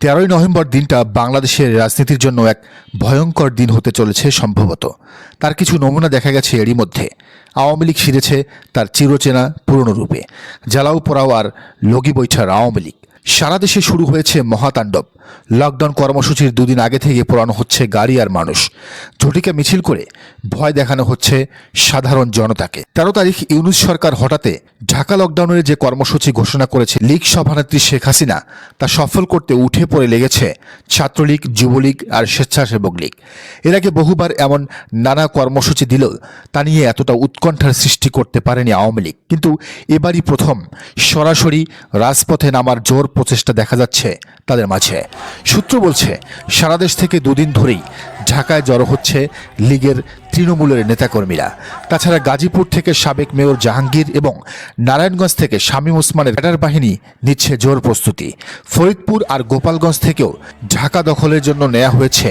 তেরোই নভেম্বর দিনটা বাংলাদেশের রাজনীতির জন্য এক ভয়ঙ্কর দিন হতে চলেছে সম্ভবত। তার কিছু নমুনা দেখা গেছে এরই মধ্যে। আওয়ামী লীগ ফিরেছে তার চিরচেনা পুরনো রূপে। জ্বালাও পোড়াও আর লগি বৈঠার আওয়ামী লীগ। সারা দেশে শুরু হয়েছে মহাতাণ্ডব। লকডাউন কর্মসূচির দুদিন আগে থেকে পোড়ানো হচ্ছে গাড়ি আর মানুষ। ঝটিকা মিছিল করে ভয় দেখানো হচ্ছে সাধারণ জনতাকে। তেরো তারিখ ইউনুস সরকার হঠাতে ঢাকা লকডাউনের যে কর্মসূচি ঘোষণা করেছে লীগ সভানেত্রী শেখ হাসিনা, তা সফল করতে উঠে পড়ে লেগেছে ছাত্রলীগ, যুবলীগ আর স্বেচ্ছাসেবক লীগ। এর আগে বহুবার এমন নানা কর্মসূচি দিলেও তা নিয়ে এতটা উৎকণ্ঠার সৃষ্টি করতে পারেনি আওয়ামী লীগ। কিন্তু এবারই প্রথম সরাসরি রাজপথে নামার জোর প্রচেষ্টা দেখা যাচ্ছে তাদের মাঝে। সূত্র বলছে, সারা দেশ থেকে দুদিন ধরেই ঢাকায় জড়ো হচ্ছে লীগের তৃণমূলের নেতাকর্মীরা। তাছাড়া গাজীপুর থেকে সাবেক মেয়র জাহাঙ্গীর এবং নারায়ণগঞ্জ থেকে শামীম ওসমানের ব্যাটার বাহিনী নিচ্ছে জোর প্রস্তুতি। ফরিদপুর আর গোপালগঞ্জ থেকেও ঢাকা দখলের জন্য নেওয়া হয়েছে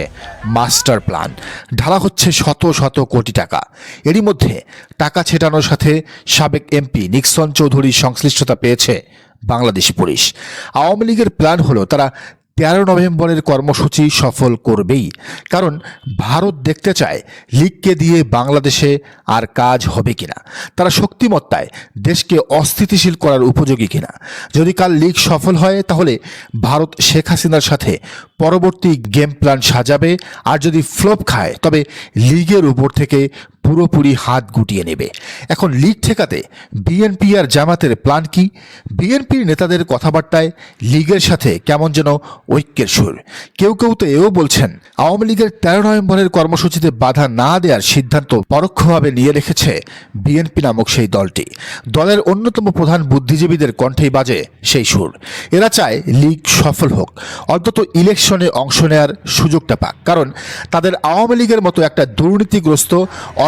মাস্টার প্ল্যান। ঢালা হচ্ছে শত শত কোটি টাকা। এরই মধ্যে টাকা ছেটানোর সাথে সাবেক এমপি নিক্সন চৌধুরীর সংশ্লিষ্টতা পেয়েছে বাংলাদেশ পুলিশ। আওয়ামী লীগের প্ল্যান হলো তারা তেরো নভেম্বরের কর্মসূচি সফল করবেই। কারণ ভারত দেখতে চায় লীগকে দিয়ে বাংলাদেশে আর কাজ হবে কিনা। তারা শক্তিমত্তায় দেশকে অস্থিতিশীল করার উপযোগী কিনা। যদি কাল লীগ সফল হয়, তাহলে ভারত শেখ হাসিনার সাথে পরবর্তী গেম প্ল্যান সাজাবে আর যদি ফ্লপ খায়, তবে লিগের উপর থেকে পুরোপুরি হাত গুটিয়ে নেবে। এখন লিগ ঠেকাতে বিএনপি আর জামাতের প্ল্যান কি? বিএনপির নেতাদের কথাবার্তায় লীগের সাথে কেমন যেন ঐক্যের সুর। কেউ কেউ তো এও বলছেন, আওয়ামী লীগের তেরো নভেম্বরের কর্মসূচিতে বাধা না দেওয়ার সিদ্ধান্ত পরোক্ষভাবে নিয়ে রেখেছে বিএনপি নামক সেই দলটি। দলের অন্যতম প্রধান বুদ্ধিজীবীদের কণ্ঠেই বাজে সেই সুর। এরা চায় লীগ সফল হোক। অন্তত ইলেকশনে অংশ নেওয়ার সুযোগটা পাক। কারণ তাদের আওয়ামী লীগের মতো একটা দুর্নীতিগ্রস্ত,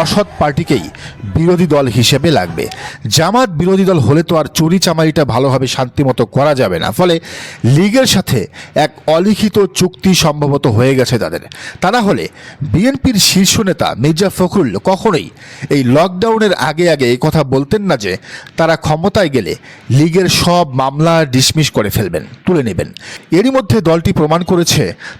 অসৎ পার্টিকেই বিরোধী দল হিসেবে লাগবে। জামাত বিরোধী দল হলে তো আর চুরি চামারিটা ভালোভাবে শান্তিমতো করা যাবে না। ফলে লীগের সাথে এক অলিখিত চুক্তি সম্ভবত হয়ে গেছে তাদের। তা না হলে বিএনপির শীর্ষ নেতা মির্জা ফখরুল কখনোই এই লকডাউনের আগে আগে এই কথা বলতেন না যে তারা ক্ষমতায় গেলে লীগের সব মামলা ডিসমিস করে ফেলবেন, তুলে নেবেন। এরই মধ্যে দলটি প্রমাণ করেছে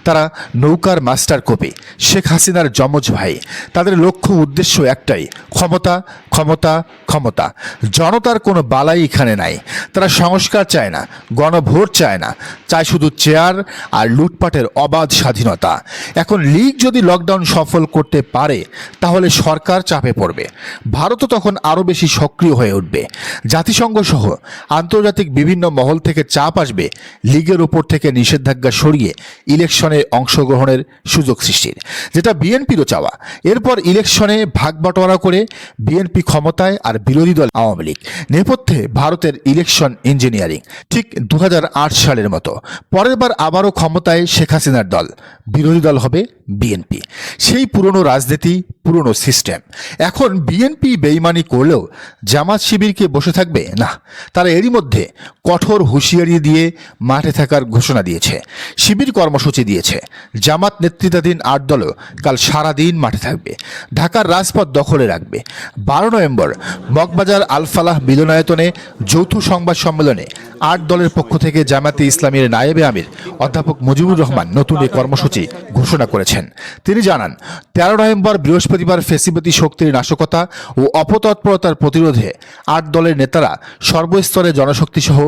তারা নৌকার মাস্টার কপি শেখ হাসিনার যমজ ভাই। তাদের লক্ষ্য উদ্দেশ্য একটাই, ক্ষমতা ক্ষমতা ক্ষমতা। জনতার কোনো বালাই এখানে নাই। তারা সংস্কার চায় না, গণভোট চায় না। চায় শুধু চেয়ার আর লুটপাটের অবাধ স্বাধীনতা। এখন লীগ যদি লকডাউন সফল করতে পারে, তাহলে সরকার চাপে পড়বে। ভারতও তখন আরও বেশি সক্রিয় হয়ে উঠবে। জাতিসংঘ সহ আন্তর্জাতিক বিভিন্ন মহল থেকে চাপ আসবে। লীগের উপর থেকে নিষেধাজ্ঞা সরিয়ে ইলেকশনে অংশগ্রহণের সুযোগ সৃষ্টির। যেটা বিএনপিরও চাওয়া। এরপর ইলেকশনে ভাগ বাটোয়ারা করে বিএনপি ক্ষমতায় আর বিরোধী দল আওয়ামী লীগ। নেপথ্যে ভারতের ইলেকশন ইঞ্জিনিয়ারিং। ঠিক দু হাজার আট সালের মতো। পরের বার আবারও ক্ষমতায় শেখ হাসিনার দল। বিরোধী দল হবে বিএনপি। সেই পুরনো রাজনীতি, পুরনো সিস্টেম। এখন বিএনপি বেইমানি করলেও জামাত শিবিরকে বসে থাকবে? না। তারা এরই মধ্যে কঠোর হুঁশিয়ারি দিয়ে মাঠে থাকার ঘোষণা দিয়েছে। শিবির কর্মসূচি দিয়েছে। জামাত নেতৃত্বাধীন আট দলও কাল সারাদিন মাঠে থাকবে। ঢাকার রাজপথ দখলে রাখবে। বারো নভেম্বর মগবাজার আলফালাহ মিলনায়তনে যৌথ সংবাদ সম্মেলনে আট দলের পক্ষ থেকে জামাতে ইসলামীর নায়েবে আমির অধ্যাপক মুজিবুর রহমান নতুন এই কর্মসূচি ঘোষণা করেছেন। তিনি জানান, তেরো নভেম্বর বৃহস্পতিবার ফেসিবতী শক্তির নাশকতা ও অপতৎপরতার প্রতিরোধে আট দলের নেতারা সর্বস্তরে জনশক্তি সহ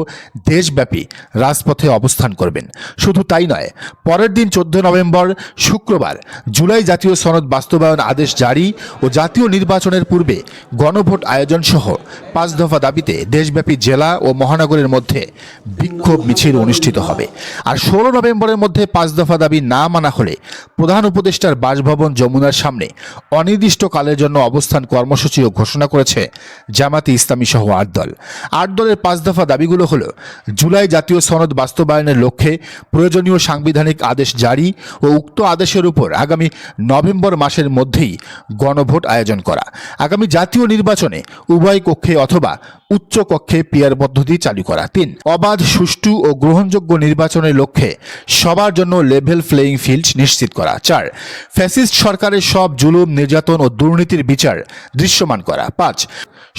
দেশব্যাপী রাজপথে অবস্থান করবেন। শুধু তাই নয়, পরের দিন চোদ্দ নভেম্বর শুক্রবার জুলাই জাতীয় সনদ বাস্তবায়ন আদেশ জারি ও জাতীয় নির্বাচনের পূর্বে গণভোট আয়োজন সহ পাঁচ দফা দাবিতে দেশব্যাপী জেলা ও মহানগরের মধ্যে বিক্ষোভ মিছিল অনুষ্ঠিত হবে। আর ষোলো নভেম্বরের মধ্যে পাঁচ দফা দাবি না মানা হলে প্রধান উপদেষ্টার বাসভবন যমুনার সামনে অনির্দিষ্টকালের জন্য অবস্থান কর্মসূচিও ঘোষণা করেছে জামাতে ইসলামী সহ আট দল। আট দলের পাঁচ দফা দাবিগুলো হল, জুলাই জাতীয় সনদ বাস্তবায়নের লক্ষ্যে প্রয়োজনীয় সাংবিধানিক আদেশ জারি ও উক্ত আদেশের উপর আগামী নভেম্বর মাসের মধ্যেই গণভোট আয়োজন করা। আগামী জাতীয় নির্বাচনে উভয় কক্ষে অথবা উচ্চ কক্ষে পিয়ার পদ্ধতি চালু করা। তিন, অবাধ, সুষ্ঠু ও গ্রহণযোগ্য নির্বাচনের লক্ষ্যে সবার জন্য লেভেল প্লেয়িং ফিল্ড নিশ্চিত করা। চার ফ্যাসিস্ট সরকারের সব জুলুম, নির্যাতন ও দুর্নীতির বিচার দৃশ্যমান করা। পাঁচ,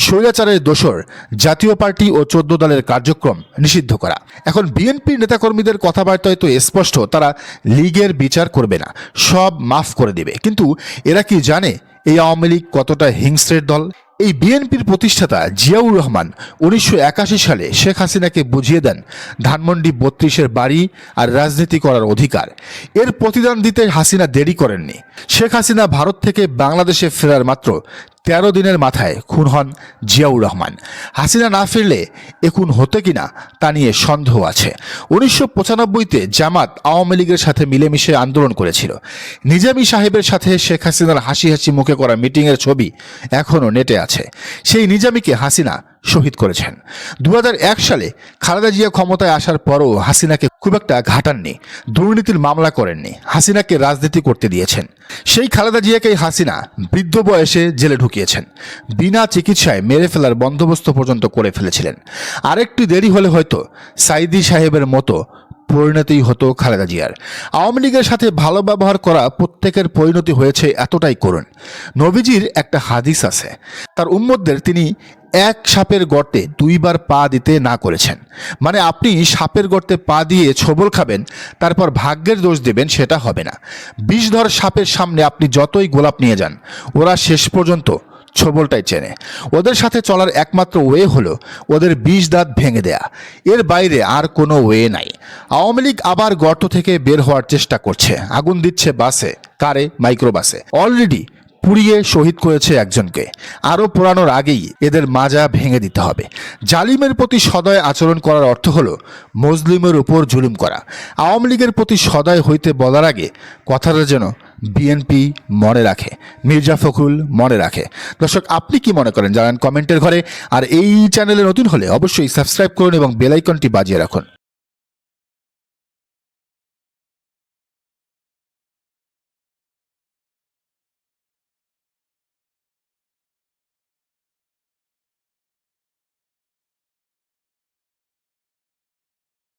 স্বৈরাচারের দোষর জাতীয় পার্টি ও চোদ্দ দলের কার্যক্রম নিষিদ্ধ করা। এখন বিএনপির নেতাকর্মীদের কথাবার্তায় তো স্পষ্ট, তারা লীগের বিচার করবে না, সব মাফ করে দেবে। কিন্তু এরা কি জানে এই আওয়ামী লীগ কতটা হিংস্রের দল? এই বিএনপির প্রতিষ্ঠাতা জিয়াউর রহমান উনিশশো একাশি সালে শেখ হাসিনাকে বুঝিয়ে দেন ধানমন্ডি বত্রিশের বাড়ি আর রাজনীতি করার অধিকার। এর প্রতিদান দিতে হাসিনা দেরি করেননি। শেখ হাসিনা ভারত থেকে বাংলাদেশে ফেরার মাত্র তেরো দিনের মাথায় খুন হন জিয়াউর রহমান। হাসিনা না ফিরলে এ খুন হতে কিনা তা নিয়ে সন্দেহ আছে। উনিশশো পঁচানব্বইতে জামাত আওয়ামী লীগের সাথে মিলেমিশে আন্দোলন করেছিল। নিজামি সাহেবের সাথে শেখ হাসিনার হাসি হাসি মুখে করা মিটিংয়ের ছবি এখনও নেটে আছে। সেই নিজামিকে হাসিনা শহীদ করেছেন। দু হাজার এক সালে খালেদা জিয়া ক্ষমতায় আসার পরও হাসিনাকে খুব একটা ঘাটাননি, দুর্নীতির মামলা করেননি, হাসিনাকে রাজনীতি করতে দিয়েছেন। সেই খালেদা জিয়াকেই হাসিনা বৃদ্ধ বয়সে জেলে ঢুকিয়েছেন। বিনা চিকিৎসায় মেরে ফেলার বন্দোবস্ত পর্যন্ত করে ফেলেছিলেন। আরেকটু দেরি হলে হয়তো সাইদি সাহেবের মতো পরিণতি হতো খালেদা জিয়ার। আওয়ামী লীগের সাথে ভালো ব্যবহার করা প্রত্যেকের পরিণতি হয়েছে এতটাই করুন। নবীজির একটা হাদিস আছে। তার উম্মতদের তিনি এক সাপের গর্তে দুইবার পা দিতে না করেছেন। মানে আপনি সাপের গর্তে পা দিয়ে ছবল খাবেন, তারপর ভাগ্যের দোষ দেবেন, সেটা হবে না। বিষধর সাপের সামনে আপনি যতই গোলাপ নিয়ে যান, ওরা শেষ পর্যন্ত ছবলটাই চেনে। ওদের সাথে চলার একমাত্র ওয়ে হলো ওদের বিষ দাঁত ভেঙে দেয়া। এর বাইরে আর কোনো ওয়ে নাই। আওয়ামী লীগ আবার গর্ত থেকে বের হওয়ার চেষ্টা করছে। আগুন দিচ্ছে বাসে, কারে? মাইক্রোবাসে। অলরেডি পুড়িয়ে শহীদ করেছে একজনকে। আরও পোড়ানোর আগেই এদের মাজা ভেঙে দিতে হবে। জালিমের প্রতি সদয় আচরণ করার অর্থ হলো মুসলিমের উপর জুলুম করা। আওয়ামী লীগের প্রতি সদয় হইতে বলার আগে কথাটা যেন বিএনপি মনে রাখে, মির্জা ফখরুল মনে রাখে। দর্শক, আপনি কি মনে করেন? জানান কমেন্টের ঘরে। আর এই চ্যানেলে নতুন হলে অবশ্যই সাবস্ক্রাইব করুন এবং বেলাইকনটি বাজিয়ে রাখুন।